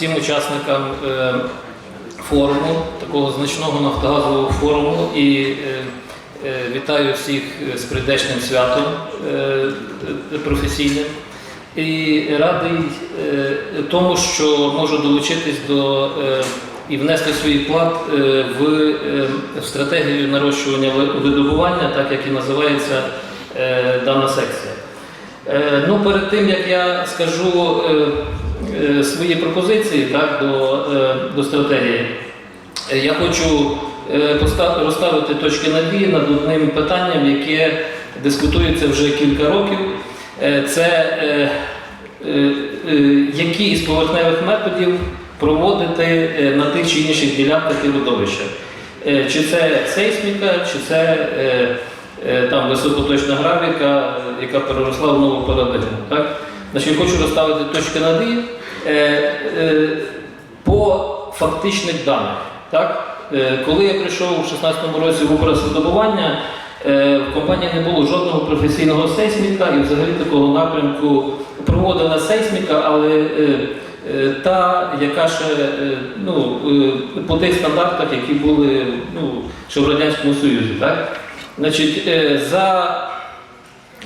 всім учасникам е, форуму, такого значного нафтогазового форуму і е, е, вітаю всіх з прийдешнім святом професійним. І радий тому, що можу долучитись до і внести свій вклад в, стратегію нарощування видобування, так як і називається дана секція. Ну, перед тим як я скажу свої пропозиції так, до, е, до стратегії, е, я хочу е, розставити точки над «і» над одним питанням, яке дискутується вже кілька років. Е, Це е, е, е, які із поверхневих методів проводити е, на тих чи інших ділянках і родовищах. Е, Чи це сейсміка, чи це е, е, там високоточна графіка, е, яка переросла в нову парадигму. Значить, я хочу розставити точки над «і» е, е, по фактичних даних. Так? Е, Коли я прийшов у 2016 році в Укрсвидобування, е, в компанії не було жодного професійного сейсміка і взагалі такого напрямку проводила сейсміка, але е, е, та, яка ще е, ну, е, по тих стандартах, які були ну, ще в Радянському Союзі. Так? Значить, е, за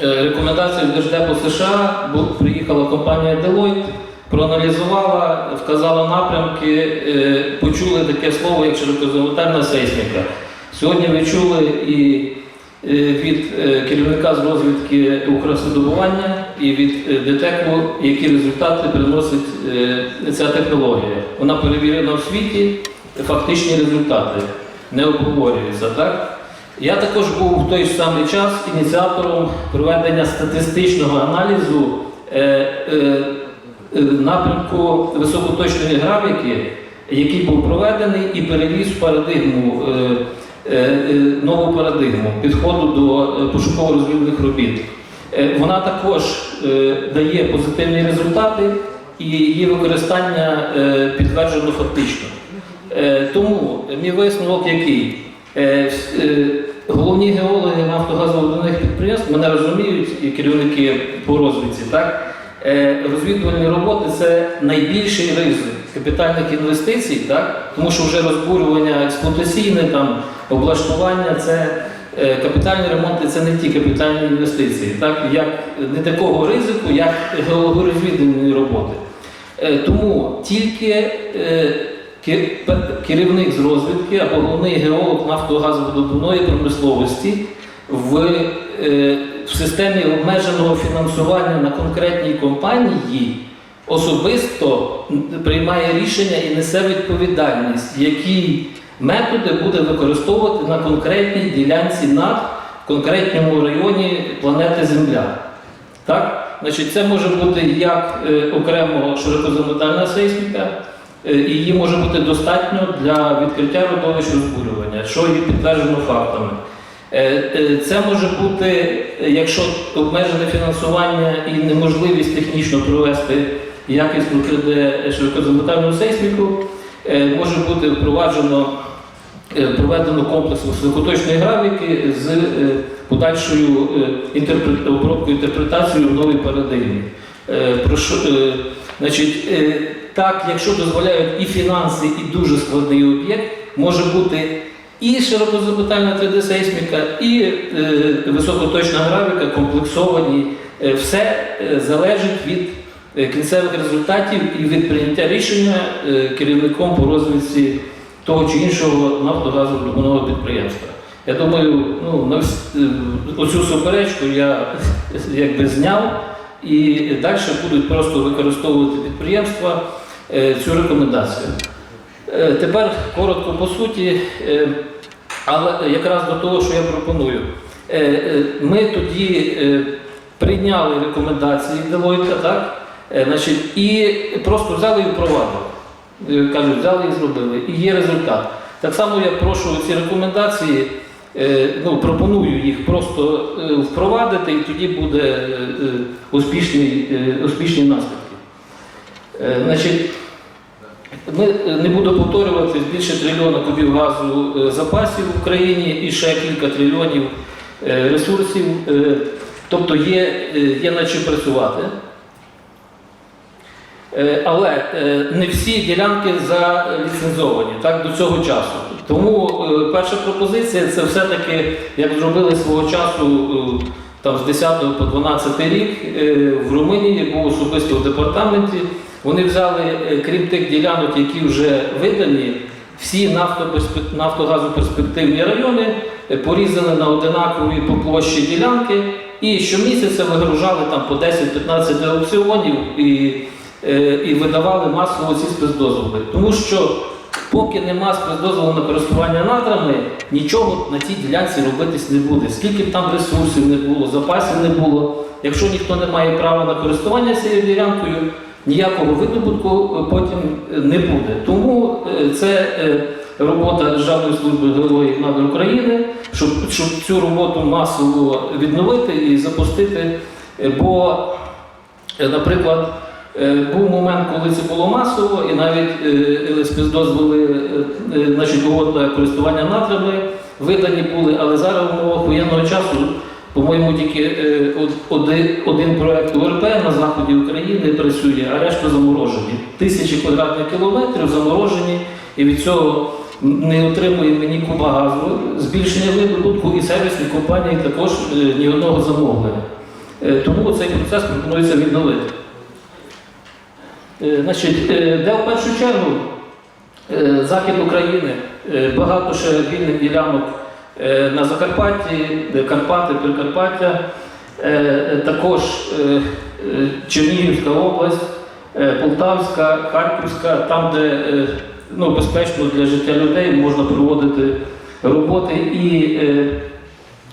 е, рекомендацією Держдепу США приїхала компанія Deloitte, проаналізувала, вказала напрямки, е, почули таке слово, як широкозаготельна сейсміка. Сьогодні ви чули і е, від керівника з розвідки Укрсвидобування і від ДТЕКу, які результати приносить ця технологія. Вона перевірена в світі, фактичні результати не обговорюються. Так? Я також був в той самий час ініціатором проведення статистичного аналізу е, е, е, напрямку високоточної графіки, який був проведений і перевіз в парадигму, е, е, е, нову парадигму підходу до е, пошуково-розвідних робіт. Е, Вона також е, дає позитивні результати і її використання е, підтверджено фактично. Е, Тому мій висновок який? Е, е, Головні геологи нафтогазових підприємств мене розуміють і керівники по розвідці, так? Е, Розвідувальні роботи це найбільший ризик капітальних інвестицій, так? тому що вже розбурювання експлуатаційне, там, облаштування це е, капітальні ремонти це не ті капітальні інвестиції, так? як не такого ризику, як геологорозвідувальні роботи. Е, Тому тільки керівник з розвідки або головний геолог нафтогазовидобувної промисловості в, е, в системі обмеженого фінансування на конкретній компанії особисто приймає рішення і несе відповідальність, які методи буде використовувати на конкретній ділянці над конкретному районі планети Земля. Так? Значить, це може бути як е, окремо широкозаметальна сейсміка, її може бути достатньо для відкриття родовищ розбурювання, що є підтверджено фактами. Е, е, Це може бути, е, якщо обмежене фінансування і неможливість технічно провести якісну 3D широкозаметальну сейсміку, е, може бути впроваджено е, проведено комплекс високоточної графіки з е, подальшою е, обробкою інтерпретацією в новій парадигмі. Е, е, значить, е, так, якщо дозволяють і фінанси, і дуже складний об'єкт, може бути і широкозабитальна 3D-сейсміка, і е, високоточна графіка, комплексовані. Е, все е, залежить від е, кінцевих результатів і від прийняття рішення керівником по розвідці того чи іншого нафтогазовидобувного підприємства. Я думаю, ну, оцю суперечку я якби зняв і далі будуть просто використовувати підприємства цю рекомендацію. Е, Тепер коротко по суті, е, але якраз до того, що я пропоную. Е, е, Ми тоді е, прийняли рекомендації Deloitte, так? Е, Значить, і просто взяли і впровадили. Е, Кажуть, взяли і зробили. І є результат. Так само я прошу ці рекомендації, е, ну, пропоную їх просто е, впровадити, і тоді буде е, е, успішний, е, успішні наслідки. Е, Значить, ми е, не буду повторювати більше трильйона кубів газу е, запасів в Україні і ще кілька трильйонів е, ресурсів. Е, Тобто є, е, є над чим працювати. Е, Але е, не всі ділянки заліцензовані так, до цього часу. Тому е, перша пропозиція це все-таки, як зробили свого часу е, там, з 10 по 12 рік е, в Румунії, був особисто в департаменті. Вони взяли, е, крім тих ділянок, які вже видані, всі нафтогазоперспективні райони е, порізали на одинакові по площі ділянки і щомісяця вигружали там по 10-15 аукціонів і, е, і видавали масово ці спецдозволи. Тому що поки нема спецдозволу на користування надрами, нічого на цій ділянці робитись не буде. Скільки б там ресурсів не було, запасів не було. Якщо ніхто не має права на користування цією ділянкою, ніякого видобутку е, потім е, не буде. Тому е, це робота Державної служби геології надр України, щоб, щоб цю роботу масово відновити і запустити. Бо, наприклад, був момент, коли це було масово, і навіть спецдозволи е, значить, угод на користування надрами видані були, але зараз в умовах воєнного часу по-моєму, тільки е, один, один проект УРП на заході України працює, а решта заморожені. Тисячі квадратних кілометрів заморожені, і від цього не отримує ні куба газу, збільшення видобутку і сервісні компанії також е, ні одного замовлення. Е, Тому цей процес пропонується відновити. Значить, де в першу чергу захід України, багато ще вільних ділянок на Закарпатті, Карпати, Прикарпаття, е, е, також е, е, Чернігівська область, е, Полтавська, Харківська, там, де е, ну, безпечно для життя людей можна проводити роботи і е,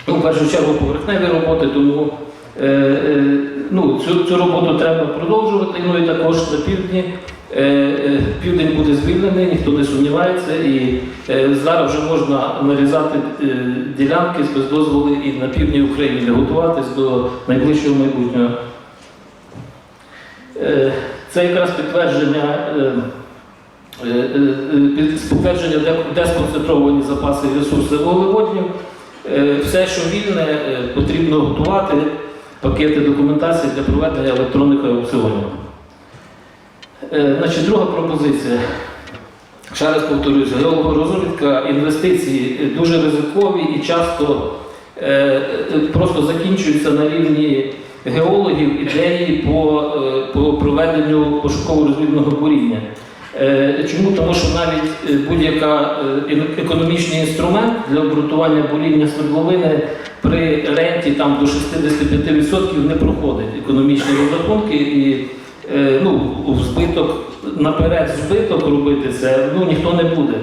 ну, в першу чергу поверхневі роботи, тому е, е, ну, цю, цю роботу треба продовжувати. Ну і також на півдні. Е, е, Південь буде звільнений, ніхто не сумнівається, і е, зараз вже можна нарізати ділянки з дозволи і на півдні України, готуватись до найближчого майбутнього. Це якраз підтвердження, під- підтвердження, де, сконцентровані запаси ресурси вуглеводнів. Все, що вільне, потрібно готувати пакети документації для проведення електронних аукціонів. Е, Значить, друга пропозиція. Ще раз повторюсь, геологорозвідка інвестиції дуже ризикові і часто е, е, просто закінчуються на рівні геологів ідеї по, по проведенню пошуково-розвідного буріння. Чому? Тому що навіть будь-яка економічний інструмент для обґрунтування буріння свердловини при ренті там, до 65% не проходить економічні розрахунки ну, збиток, наперед збиток робити це ну, ніхто не буде.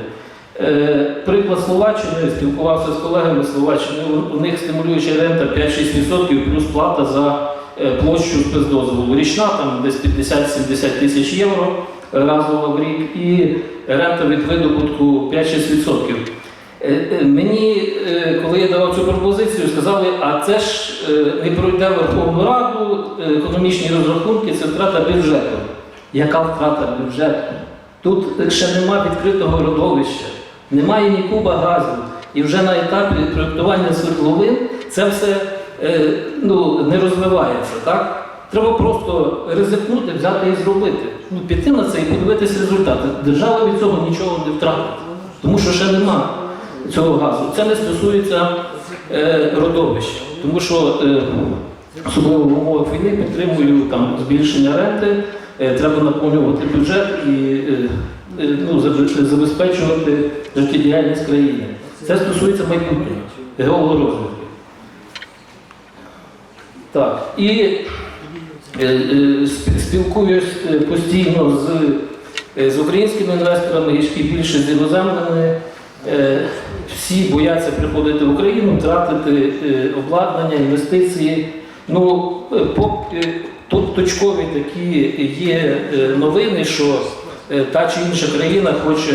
Е, Приклад Словаччини, спілкувався з колегами Словаччини, у- них стимулююча рента 5-6% плюс плата за е, площу спецдозволу. Річна там десь 50-70 тисяч євро разово в рік і рента від видобутку 5-6%. Е, е, Мені, е, коли я давав цю пропозицію, сказали, а це ж не пройде Верховну Раду, економічні розрахунки, це втрата бюджету. Яка втрата бюджету? Тут ще нема відкритого родовища, немає ні куба газу. І вже на етапі проєктування свердловин це все ну, не розвивається. Так? Треба просто ризикнути, взяти і зробити. Ну, піти на це і подивитися результати. Держава від цього нічого не втратить, тому що ще нема цього газу. Це не стосується е, родовища, тому що е, особливо в умовах війни підтримую там збільшення ренти, е, треба наповнювати бюджет і е, е, ну, забезпечувати життєдіяльність країни. Це стосується майбутнього, геологорозвитку. Так, і е, е, спілкуюсь е, постійно з, е, з українськими інвесторами і більше з іноземними. Е, Всі бояться приходити в Україну, втратити е, обладнання, інвестиції. Ну, е, по- тут точкові такі є новини, що та чи інша країна хоче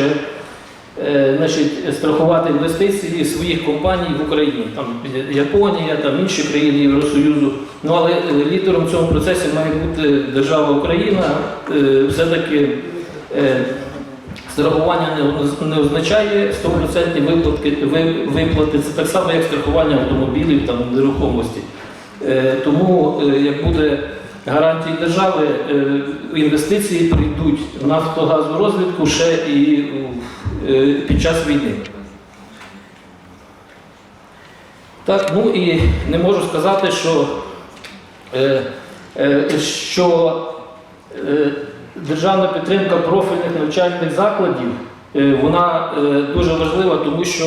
значить, страхувати інвестиції своїх компаній в Україні. Там Японія, там інші країни Євросоюзу. Ну але лідером в цьому процесі має бути держава Україна. Все-таки страхування не, означає 100% виплатки, ви- виплати. Це так само, як страхування автомобілів, там, нерухомості. Е, Тому, е, як буде гарантії держави, е, інвестиції прийдуть в нафтогазу розвідку ще і під час війни. Так, ну і не можу сказати, що, що державна підтримка профільних навчальних закладів е, вона е, дуже важлива, тому що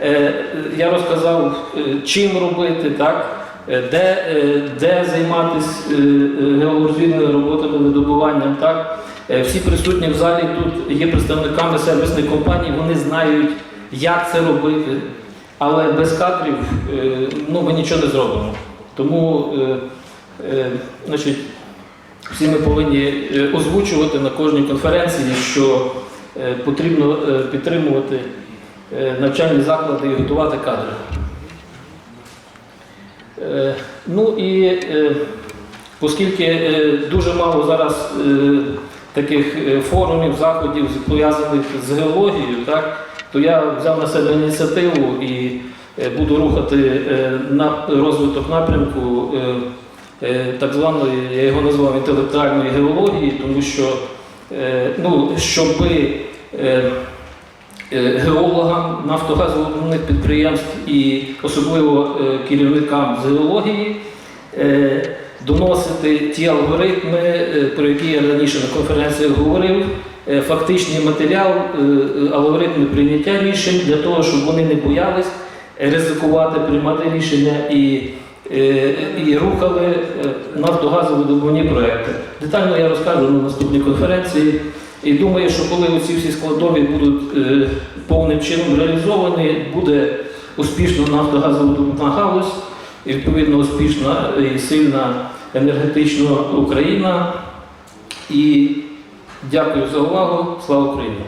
е, я розказав, чим робити, так, де, де займатися е, роботами, видобуванням. Так. Всі присутні в залі тут є представниками сервісних компаній, вони знають, як це робити. Але без кадрів ну, ми нічого не зробимо. Тому значить, всі ми повинні е, озвучувати на кожній конференції, що е, потрібно е, підтримувати навчальні заклади і готувати кадри. Ну і оскільки дуже мало зараз таких форумів, заходів, пов'язаних з геологією, так, то я взяв на себе ініціативу і буду рухати розвиток напрямку так званої, я його назвав інтелектуальної геології, тому що е, ну, щоби е, е, геологам нафтогазових підприємств і особливо е, керівникам з геології е, доносити ті алгоритми, е, про які я раніше на конференціях говорив, е, фактичний матеріал, е, е, алгоритми прийняття рішень для того, щоб вони не боялись ризикувати, приймати рішення і, е, Е, і рухали е, нафтогазовидобувні проекти. Детально я розкажу на наступній конференції. І думаю, що коли ці всі складові будуть е, повним чином реалізовані, буде успішно успішна нафтогазовидобувна галузь, і відповідно успішна і сильна енергетична Україна. І дякую за увагу. Слава Україні!